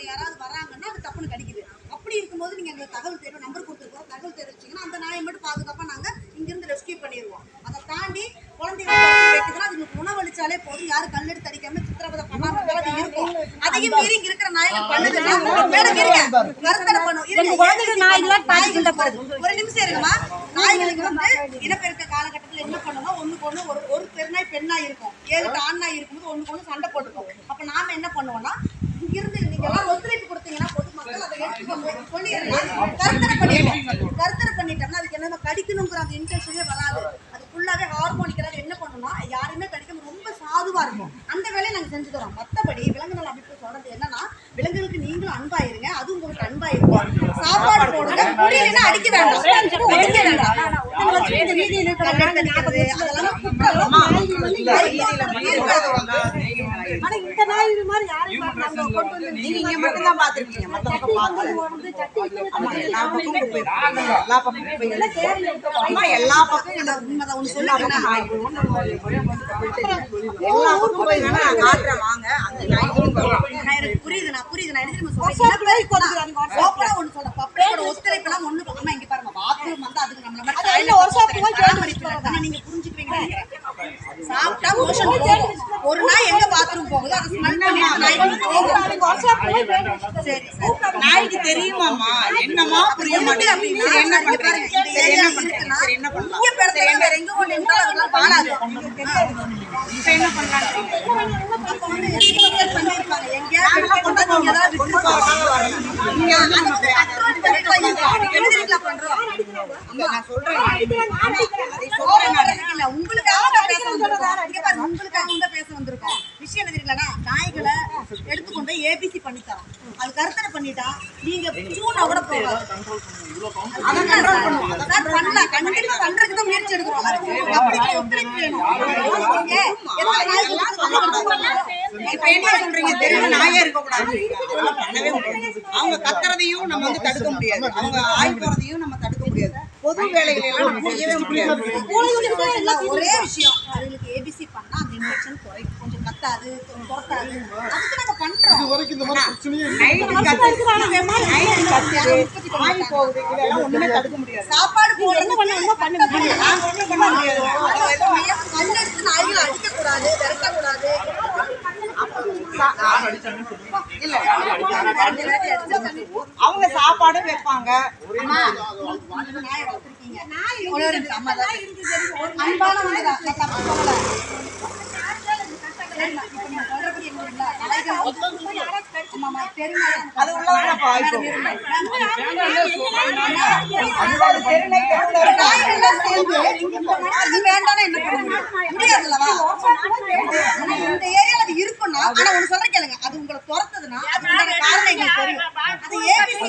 அதுல யாராவது வராங்கன்னா அது தப்புன்னு கடிக்குது அப்படி இருக்கும்போது நீங்க எங்களுக்கு தகவல் தெரியும் நம்பர் கொடுத்துருக்கோம் தகவல் தெரிவிச்சீங்கன்னா அந்த நாயை மட்டும் பாதுகாப்பா நாங்க இங்கிருந்து ரெஸ்கியூ பண்ணிடுவோம் அதை தாண்டி குழந்தைங்க வைக்கிறதுனா அதுங்களுக்கு உணவளிச்சாலே போதும் யாரும் கல்லெடுத்து அடிக்காம சித்திரவதை பண்ணாம அது இருக்கும் அதையும் மீறி இங்க இருக்கிற நாய்கள் பண்ணுதுன்னா மேடம் இருங்க பண்ணும். குழந்தைகள். ஒரு நிமிஷம் இருங்கம்மா நாய்களுக்கு வந்து இனப்பெருக்க காலகட்டத்தில் என்ன பண்ணணும் ஒண்ணுக்கு ஒண்ணு ஒரு ஒரு பெருநாய் பெண்ணாய் இருக்கும் ஏழு எட்டு ஆண் நாய் இருக்கும்போது ஒண்ணுக்கு ஒண்ணு சண்டை போட்டுக்கும் அப்ப நாம என்ன பண்ணுவோம்னா இங்கிருந்து நீங்க எல்லாம் ஒத்துழைப்பு கொடுத்தீங்கன்னா பொதுமக்கள் அதை எடுத்துக்கோங்க சொல்லிடுறேன் கருத்தரை பண்ணிடுவோம் கருத்தரை பண்ணிட்டோம்னா அதுக்கு என்ன கடிக்கணுங்கிற அந்த இன்டென்ஷனே வராது. அது ஃபுல்லாவே ஹார்மோனிக்கலாக என்ன பண்ணணும்னா யாருமே கடிக்காம ரொம்ப சாதுவா இருக்கும் அந்த வேலையை நாங்க செஞ்சு தரோம். மத்தபடி விலங்கு நல அமைப்பு சொல்றது என்னன்னா விலங்குகளுக்கு நீங்களும் அன்பா இருங்க அது உங்களுக்கு அன்பா இருக்கும் சாப்பாடு போடுங்க. முடியலைன்னா அடிக்க வேண்டாம். அடிக்க வேண்டாம். கல்லெடுக்கிறது, அதெல்லாம் குற்றம். ஆனா இந்த நாய் இது மாதிரி யாரும் நீங்க மட்டும் தான் பாத்திருக்கீங்க எல்லா பக்கமும் குப்பை. எல்லா குப்பை பக்கம் உண்மைதான் ஒண்ணு பக்கம். எல்லா பக்கம் போய் வேணா நான் காட்டுறேன் வாங்க. அந்த நாய்களும் வரும். நான் எனக்கு புரியுது நான் புரியுது. நான் எடுத்து சொல்றேன். ஒண்ணு சொல்றேன். பப்ளிக்கோட ஒத்துழைப்பெல்லாம் ஒண்ணு அம்மா இங்க பாருங்க. பாத்ரூம் வந்து அதுக்கு நம்மள மாதிரி பராமரிப்பு ஆனா நீங்க சாப்பிட்டா மோஷன் போகும் ஒரு நாய் எங்க பாத்ரூம் போகுதோ அதை ஸ்மெல் பண்ணி அந்த நாய்க்கு தெரியுமாமா என்னமா புரிய மாட்டேங்குது சரி, என்ன பண்றீங்க சரி, என்ன பண்றீங்க சரி, என்ன பண்ணலாம் இங்க வேற எங்க கொண்டு இருந்தாலும் அதெல்லாம் வாழாது இப்ப என்ன பண்ணலான்றீங்க அப்ப வந்து எக்ஸ்போர்ட் பண்ணிருப்பாங்க எங்கேயாவது கொண்டு வந்து நீங்க ஏதாவது விட்டுருப்பாங்க நீங்க அதை வந்து control பண்ணிட்டு இருக்கோம். எழுதிருக்கா பண்றோம் இல்ல, நான் சொல்றேன் அதை பேச வந்திருக்கோம். இங்க பாருங்க, உங்களுக்காக பேச வந்திருக்கோம். விஷயம் என்ன தெரியுங்களா? நாய்களை எடுத்துக்கொண்டு ABC பண்ணி தரோம். அது கருத்தடை பண்ணிட்டா, நீங்க சூனா கூட. கண்டிப்பா பண்றதுக்கு முயற்சி எடுக்கிறோம். இப்ப என்ன சொல்றீங்க தெருவுல நாயே இருக்க கூடாது. பண்ணவே முடியாது. அவங்க கத்துறதையும் நம்ம வந்து தடுக்க முடியாது. அவங்க ஆய் போறதையும் நம்ம தடுக்க முடியாது. பொது வேலைகளை எல்லாம் நம்ம செய்யவே முடியாது. ஒரே விஷயம். அதுங்களுக்கு ஏபிசி பண்ணா அந்த இன்ஃபெக்ஷன் குறைக்கும் கொஞ்சம் கத்தாது துரத்தாது அதுக்கு நாங்க பண்றோம். சாப்பாடு போடுறது பண்ண முடியாது? சமயம் கல்லெடுத்து நாய்களை அடிக்கக்கூடாது விரட்டக்கூடாது. அவங்க சாப்பாடு வைப்பாங்க அம்மா, நீங்க நாயை வளர்த்திருக்கீங்க. ஒரே ஒரு நிமிஷம், அம்மா தான். அன்பானவங்கதான், நான் தப்பு சொல்லல. சரிம்மா, இப்ப நீங்க சொல்றபடி என்னங்களா, நாய்கள் ஆமாம்மா, தெரியுமா? அது உள்ளதானப்பா ஆய் போகுது ஒரு நாய்கள்லாம் சேர்ந்து இந்த நாய் வேண்டாம்னா என்ன பண்ணுவீங்க? முடியாதுல்லவா? ஆனா இந்த ஏரியால அது இருக்கும்னா, ஆனா ஒண்ணு சொல்றேன் கேளுங்க, அது உங்களை துரத்துதுன்னா, அதுக்கான காரணம் எங்களுக்கு தெரியும். அது ABC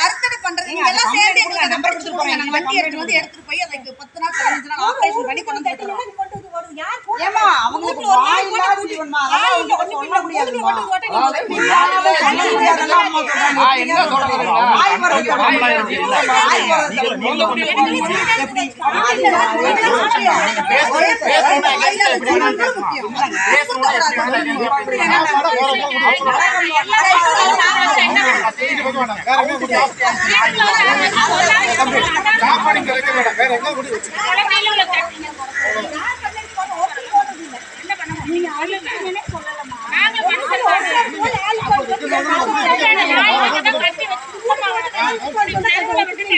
கருத்தடை பண்றது, நீங்க எல்லாம் சேர்ந்து எங்களுக்கு அந்த நம்பர் கொடுத்துருப்போம். நாங்க வண்டி எடுத்துட்டு வந்து எடுத்துட்டு போய் அதை பத்து நாள், பதினஞ்சு நாள் ஆபரேஷன் பண்ணி கொண்டு வந்து. ஏமா அவங்களுக்கு வாயில்லா ஜீவன்மா அதெல்லாம் சொல்ல முடியாதுமா என்ன சொல்றேன் வர்றது தடுக்க முடியாது. வாய் வர்றது தடுக்க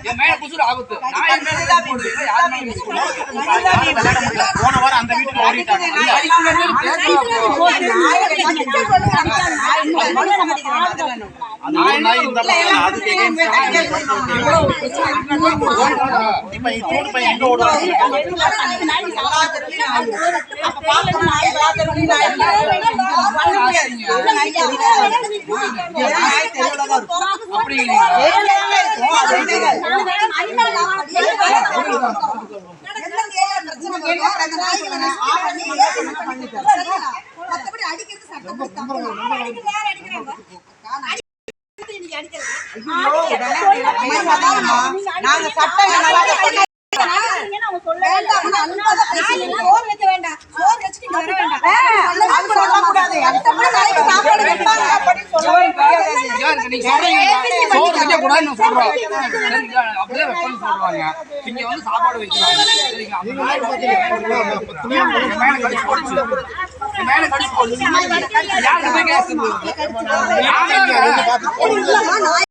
ஐயா, ஜீவன்கள் முக்கியம். சாப்பாடு கிடைக்க வேண்டாம் வேற எங்க கூட்டி வச்சு போன வாரம் அந்த வீட்டுக்கு ஓடிட்டாங்க அந்த நாய் இந்த பக்கம் அது குட்டி பையன் சூடு பையன் எங்க அப்படி ஏரியா பிரச்சனை வருதோ, அந்த நாய்களை rescue பண்ணி ஏசி பண்ணிட்டு சரிங்களா? மத்தபடி அடிக்கிறது தப்பு. நாங்க சட்டம் என்னவா சொன்னா வேண்டாம்னு அன்பா தான் பேசுறீங்க. அது சொல்லக்கூடாது சட்டப்படி நாய்க்கு சாப்பாடு வைப்பாங்க. அப்படின்னு சொல்லவே சோறு வைக்கக்கூடாதுன்னு சொல்றோம். சரிங்களா? அப்படியே வைக்கணும்னு சொல்றாங்க. இங்க வந்து சாப்பாடு வைக்கிறாங்க. மேல கடிச்சு போட்டுச்சு. என் மேல கடிச்சு போட்டுச்சு. யாருக்கு போய் கேஸ்